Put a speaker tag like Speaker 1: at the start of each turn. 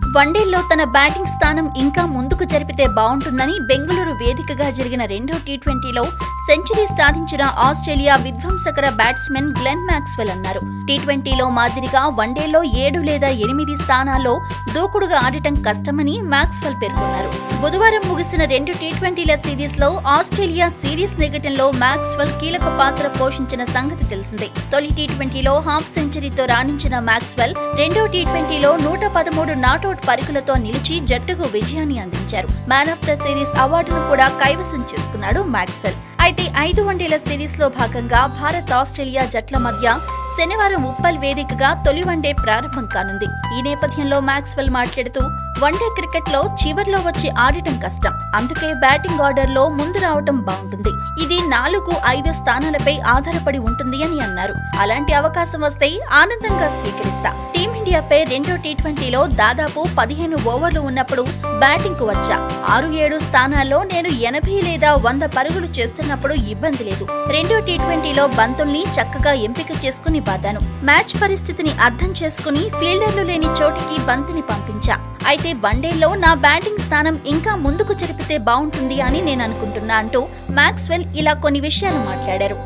Speaker 1: వన్డేల్లో తన బ్యాటింగ్ స్థానం ఇంకా ముందుకు జరిపితే బాగుంటుందని బెంగళూరు వేదికగా జరిగిన రెండో టీ ట్వంటీలో సెంచరీ సాధించిన ఆస్ట్రేలియా విధ్వంసకర బ్యాట్స్మెన్ గ్లెన్ మ్యాక్స్వెల్ అన్నారు. టీ ట్వంటీలో మాదిరిగా వన్డేలో ఏడు లేదా ఎనిమిది స్థానాల్లో దూకుడుగా ఆడటం కష్టమని మ్యాక్స్వెల్ పేర్కొన్నారు. బుధవారం ముగిసిన రెండు టీ ట్వంటీల సిరీస్లో ఆస్ట్రేలియా సిరీస్ నెగటంలో మ్యాక్స్వెల్ కీలక పాత్ర పోషించిన సంగతి తెలిసిందే. తొలి టీ ట్వంటీలో హాఫ్ సెంచరీతో రాణించిన మ్యాక్స్వెల్ రెండో టీ ట్వంటీలో నూట పదమూడు నాటౌట్ పరుగులతో నిలిచి జట్టుకు విజయాన్ని అందించారు. మ్యాన్ ఆఫ్ ద సిరీస్ అవార్డును కూడా కైవసం చేసుకున్నాడు మ్యాక్స్వెల్. అయితే ఐదు వన్డేల సిరీస్లో భాగంగా భారత్ ఆస్ట్రేలియా జట్ల మధ్య శనివారం ఉప్పల్ వేదికగా తొలి వన్డే ప్రారంభం కానుంది. ఈ నేపథ్యంలో మ్యాక్స్వెల్ మాట్లాడుతూ వన్డే క్రికెట్లో చివర్లో వచ్చి ఆడటం కష్టం. అందుకే బ్యాటింగ్ ఆర్డర్లో ముందు రావటం బాగుంటుంది. ఇది నాలుగు ఐదు స్థానాలపై ఆధారపడి ఉంటుంది అని అన్నారు. అలాంటి అవకాశం వస్తే ఆనందంగా స్వీకరిస్తా. టీమిండియాపై రెండో టీ ట్వంటీలో దాదాపు పదిహేను ఓవర్లు ఉన్నప్పుడు బ్యాటింగ్కు వచ్చా. ఆరు ఏడు స్థానాల్లో నేను ఎనభై లేదా వంద పరుగులు చేస్తున్నప్పుడు ఇబ్బంది లేదు. రెండో టీ ట్వంటీలో బంతుల్ని చక్కగా ఎంపిక చేసుకుని బాదాను మ్యాచ్ పరిస్థితిని అర్థం చేసుకుని ఫీల్డర్లు లేని చోటికి బంతిని పంపించా. అయితే వన్డేలో నా బ్యాటింగ్ స్థానం ఇంకా ముందుకు జరిపితే బాగుంటుంది అని నేను అనుకుంటున్నా అంటూ మ్యాక్స్వెల్ ఇలా కొన్ని విషయాలు మాట్లాడారు.